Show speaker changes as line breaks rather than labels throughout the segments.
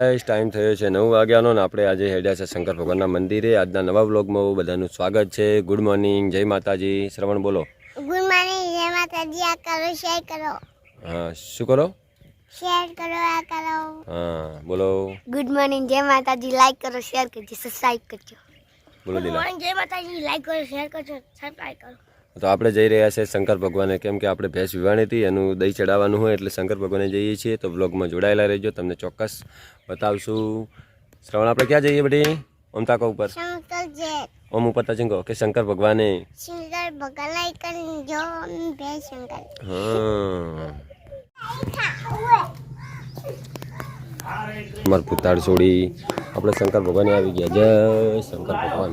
Time થયો છે નવ વાગ્યાનો ને આપણે આજે હેડ્યા છે શંકર ભગવાનના મંદિરે. આજના નવા બ્લોગમાં બધાનું સ્વાગત છે. ગુડ મોર્નિંગ જય માતાજી. શ્રવણ બોલો.
ગુડ મોર્નિંગ જય માતાજી. આ કરો શેર કરો.
હા શું કરો?
શેર કરો આ કરો.
હા બોલો.
ગુડ મોર્નિંગ જય માતાજી. લાઈક કરો શેર કરજો સબસ્ક્રાઇબ કરજો.
બોલો દિલા
જય માતાજી. લાઈક કરો શેર કરજો સબસ્ક્રાઇબ કરો.
તો આપણે જઈ રહ્યા છે શંકર ભગવાને. કેમ કે આપણે ભેંસ વિવાણી હતી એનું દહીં ચડાવવાનું હોય એટલે શંકર ભગવાને જઈએ છીએ. તો બ્લોગમાં જોડાયેલા રહેજો તમને ચોક્કસ બતાવશું. શ્રવણ આપણે ક્યાં જઈએ બધી? ઓમ તાકો ઉપર. ઓમ ઉપર તજંગો કે શંકર ભગવાને. અમાર પુતાળ છોડી આપણે શંકર ભગવાન આવી ગયા. જય શંકર ભગવાન.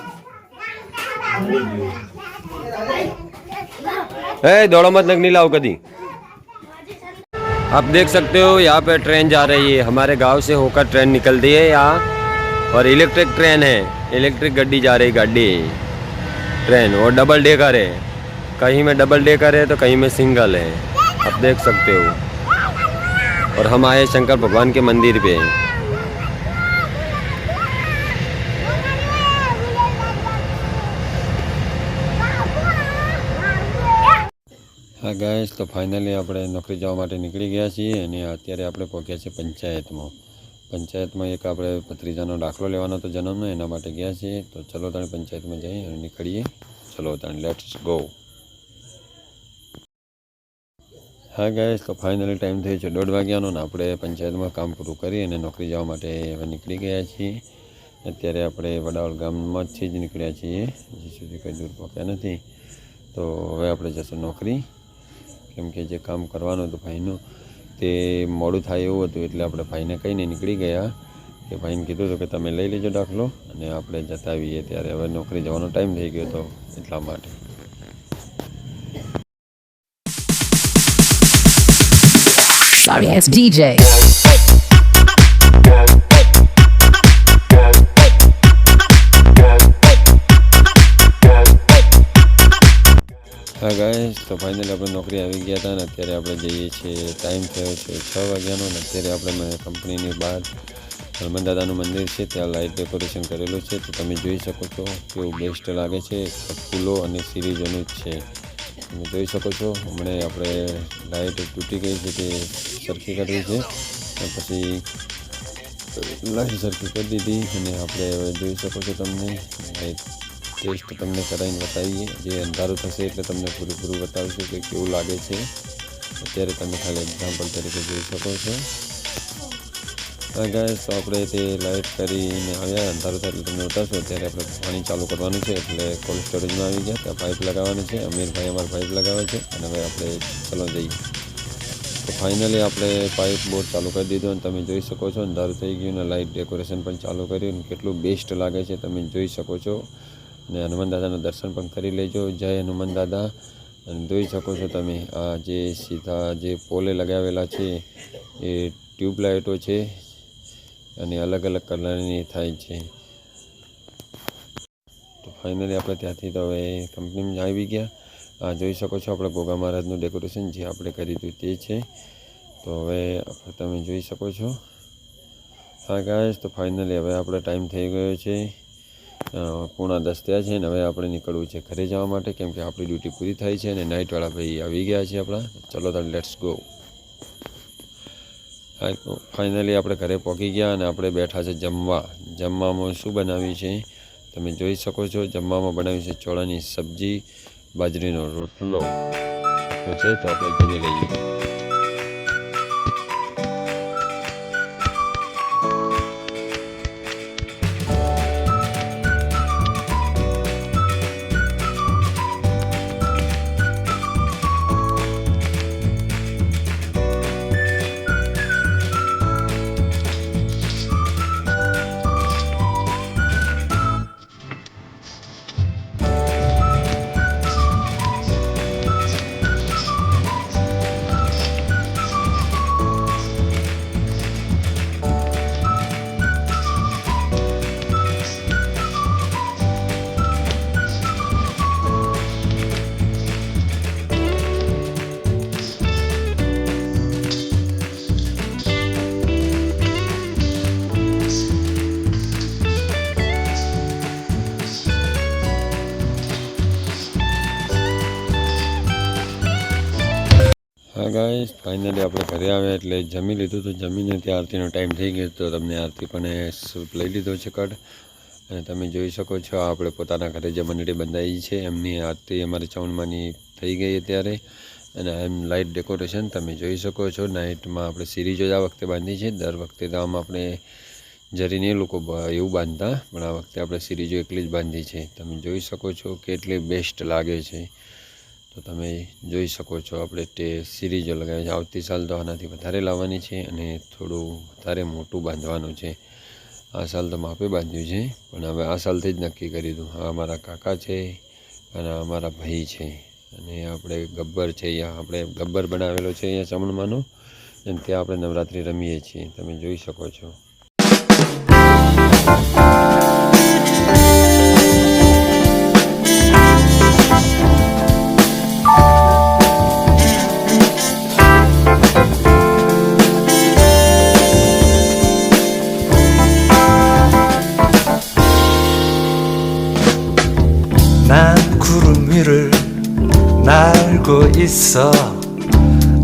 ए, दौड़ो मत नगनी लाओ कदी। आप देख सकते हो, यहाँ पे ट्रेन जा रही है। हमारे गाँव से होकर ट्रेन निकलती है यहाँ, और इलेक्ट्रिक ट्रेन है। इलेक्ट्रिक गड्डी जा रही गाड़ी। ट्रेन और डबल डेकर है। कहीं में डबल डेकर है तो कहीं में सिंगल है। आप देख सकते हो। और हम आए शंकर भगवान के मंदिर पे। હા ગાઈસ તો ફાઇનલી આપણે નોકરી જવા માટે નીકળી ગયા છીએ અને અત્યારે આપણે પહોંચ્યા છીએ પંચાયતમાં. પંચાયતમાં એક આપણે ભત્રીજાનો દાખલો લેવાનો હતો જન્મનો, એના માટે ગયા છીએ. તો ચલો તાણે પંચાયતમાં જઈએ અને નીકળીએ. ચલો તાણે લેટ્સ ગો હા ગાઈસ તો ફાઇનલી ટાઈમ થયો છે દોઢ વાગ્યાનો ને આપણે પંચાયતમાં કામ પૂરું કરી અને નોકરી જવા માટે હવે નીકળી ગયા છીએ. અત્યારે આપણે વડાવલ ગામમાંથી જ નીકળ્યા છીએ. હજી સુધી કંઈ દૂર પહોંચ્યા નથી. તો હવે આપણે જશું નોકરી. કેમ જે કામ કરવાનું હતું ભાઈનું, તે મોડું થાય એવું હતું, એટલે આપણે ભાઈને કહીને નીકળી ગયા કે ભાઈને કીધું હતું કે તમે લઈ લેજો દાખલો અને આપણે જતા આવીએ ત્યારે હવે નોકરી જવાનો ટાઈમ થઈ ગયો હતો એટલા માટે
Sorry DJ.
હા ગાઈસ તો ફાઇનલી આપણે નોકરી આવી ગયા હતા ને અત્યારે આપણે જઈએ છીએ. ટાઈમ થયો છે છ વાગ્યાનો ને અત્યારે આપણે કંપનીની બહાર હનુમાન દાદાનું મંદિર છે, ત્યાં લાઇટ ડેકોરેશન કરેલું છે. તો તમે જોઈ શકો છો કેવું બેસ્ટ લાગે છે. ફૂલો અને સિરીઝોનું જ છે. તમે જોઈ શકો છો, હમણાં આપણે લાઇટ તૂટી ગઈ છે તે સરખી કરવી છે. પછી લાઇટ સરખી કરી દીધી અને આપણે હવે જોઈ શકો છો તમને લાઈટ ટેસ્ટ તમને કરાવીને બતાવીએ. જે અંધારું થશે એટલે તમને પૂરું પૂરું બતાવીશું કે કેવું લાગે છે. અત્યારે તમે ખાલી એક્ઝામ્પલ તરીકે જોઈ શકો છો. ગાય આપણે તે લાઇટ કરીને આવ્યા અંધારું થાય એટલે તમને બતાવશું. અત્યારે આપણે પાણી ચાલુ કરવાનું છે એટલે કોલ્ડ સ્ટોરેજમાં આવી ગયા ત્યાં પાઇપ લગાવવાની છે. અમીરભાઈ અમારે પાઇપ લગાવે છે અને હવે આપણે ચલો જઈએ. તો ફાઇનલી આપણે પાઇપ બોર્ડ ચાલુ કરી દીધું અને તમે જોઈ શકો છો અંધારું થઈ ગયું અને લાઇટ ડેકોરેશન પણ ચાલુ કર્યું. અને કેટલું બેસ્ટ લાગે છે તમે જોઈ શકો છો. અને હનુમાન દાદાના દર્શન પણ કરી લેજો. જય હનુમાન દાદા. અને જોઈ શકો છો તમે, આ જે સીધા જે પોલે લગાવેલા છે, એ ટ્યુબલાઇટો છે અને અલગ અલગ કલરની થાય છે. તો ફાઇનલી આપણે ત્યાંથી તો હવે કંપનીમાં આવી ગયા. આ જોઈ શકો છો આપણે ગોગા મહારાજનું ડેકોરેશન જે આપણે કરી હતું તે છે. તો હવે તમે જોઈ શકો છો. હા ગાય તો ફાઇનલી હવે આપણો ટાઈમ થઈ ગયો છે. પૂણા દસ થયા છે ને હવે આપણે નીકળવું છે ઘરે જવા માટે, કેમ કે આપણી ડ્યુટી પૂરી થાય છે અને નાઇટવાળા ભાઈ આવી ગયા છે આપણા. ચલો તો લેટ્સ ગો ફાઇનલી આપણે ઘરે પહોંચી ગયા અને આપણે બેઠા છે જમવા. જમવામાં શું બનાવ્યું છે? તમે જોઈ શકો છો, જમવામાં બનાવ્યું છે ચોળાની સબ્જી, બાજરીનો રોટલો. તો છે તો આપણે જમી લઈએ. ગાઈસ ફાઇનલી આપણે ઘરે આવ્યા એટલે જમી લીધું તો જમીને ત્યાં આરતીનો ટાઈમ થઈ ગયો તો તમને આરતી પણ લઈ લીધો છે કટ અને તમે જોઈ શકો છો આપણે પોતાના ઘરે જે મંડળી બંધાઈ છે, એમની આરતી અમારે ચૌણમાંની થઈ ગઈ અત્યારે. અને એમ લાઇટ ડેકોરેશન તમે જોઈ શકો છો નાઇટમાં આપણે સિરીજો જ આ વખતે બાંધી છે. દર વખતે તો આમ આપણે જરીને લોકો એવું બાંધતા, પણ આ વખતે આપણે સિરીજો એકલી જ બાંધી છે. તમે જોઈ શકો છો કેટલી બેસ્ટ લાગે છે. તો તમે જોઈ શકો છો, આપણે તે સિરીજો લગાવી છે. આવતી સાલ તો આનાથી વધારે લાવવાની છે અને થોડું વધારે મોટું બાંધવાનું છે. આ સાલ તો માપે બાંધ્યું છે, પણ હવે આ સાલથી જ નક્કી કરી દઉં. આ અમારા કાકા છે અને અમારા ભાઈ છે. અને આપણે ગબ્બર છે અહીંયા. આપણે ગબ્બર બનાવેલો છે અહીંયા ચમણમાંનો અને ત્યાં આપણે નવરાત્રિ રમીએ છીએ. તમે જોઈ શકો છો.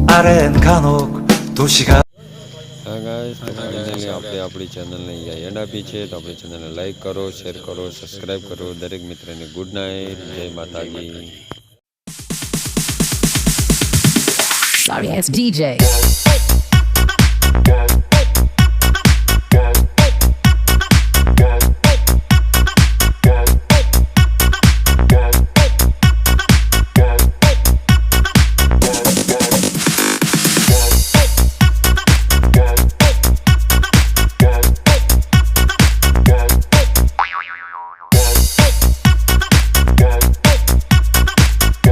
아래엔 간혹 도시가
હા ગાઈસ ફાઇનલી આપણે આપણી ચેનલને અહીંયા એડ આપી છે તો આપણી ચેનલને લાઈક કરો શેર કરો સબસ્ક્રાઈબ કરો દરેક મિત્રને ગુડ નાઇટ જય માતાજી
Sorry ass DJ.